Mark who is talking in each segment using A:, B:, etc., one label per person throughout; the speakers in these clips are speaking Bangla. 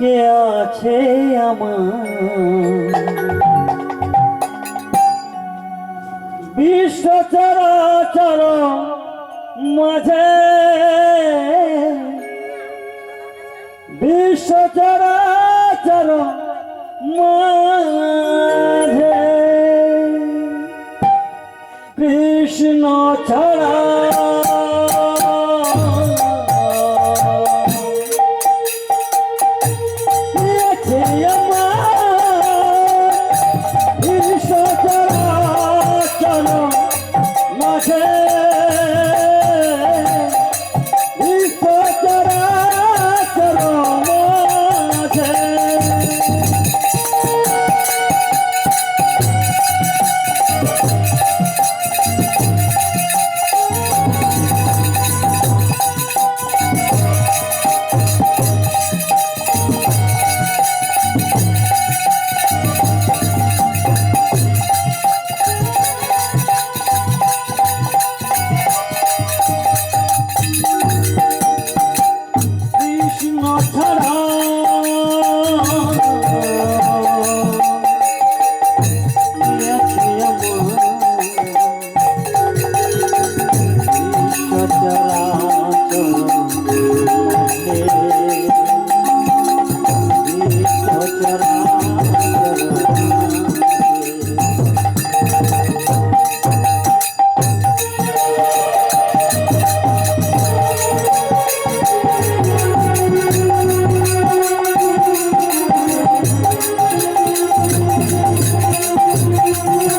A: কে আছে আমার? বিশ্ব মাঝে।
B: বিশ্বচরা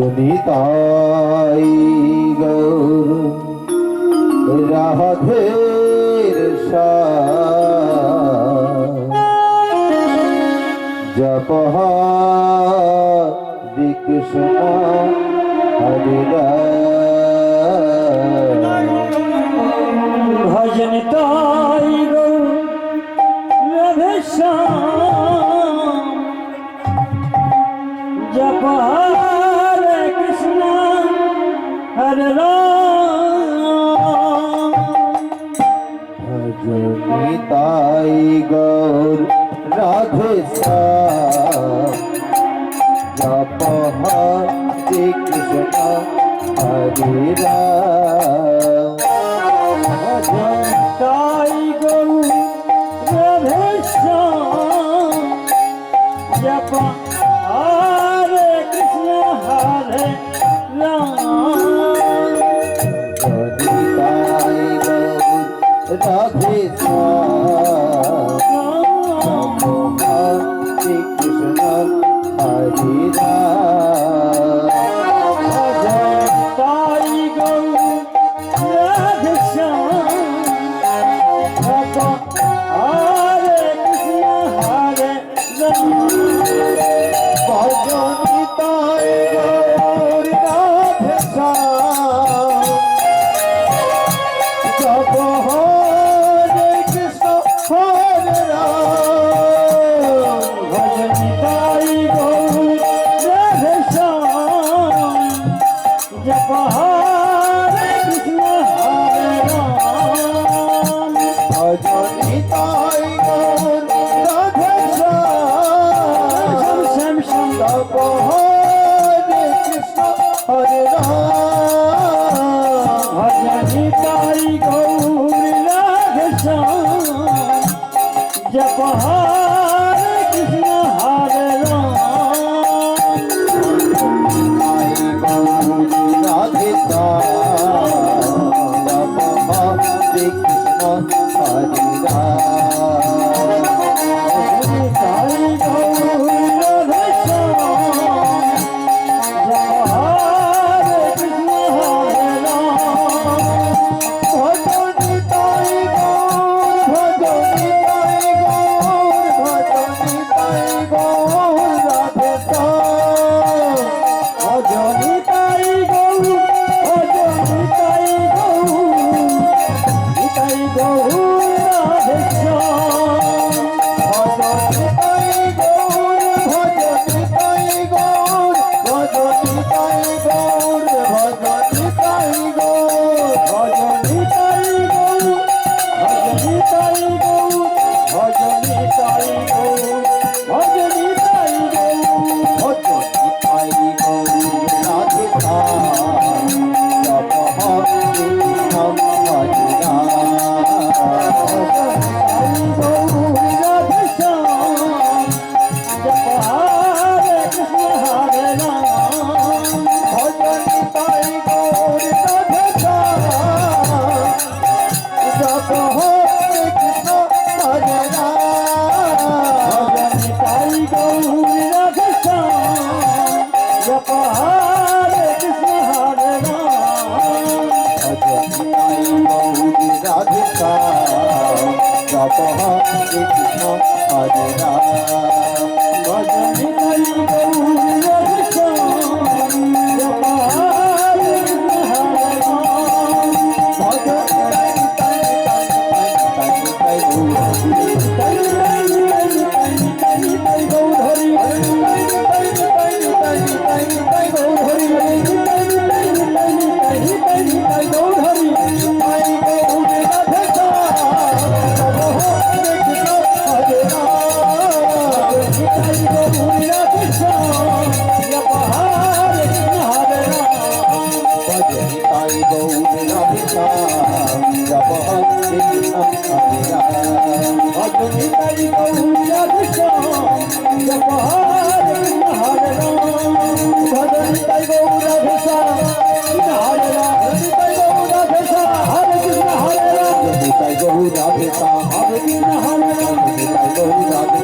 B: যদি তাই গৌর রাধের জপহ কৃষ্ণ হরিরা
A: ভজন তাই
B: গৌর
A: রাধেশ্যাম জপহ
B: তাই গৌর রাধে
A: জপ হরে কৃষ্ণ হরে
B: তাই গৌর, রাধে জপ হরে কৃষ্ণ হরে রাধে রাধে পাইব তাই বহু রাধে
A: তা হবে না হবে
B: তাই বহু রাধে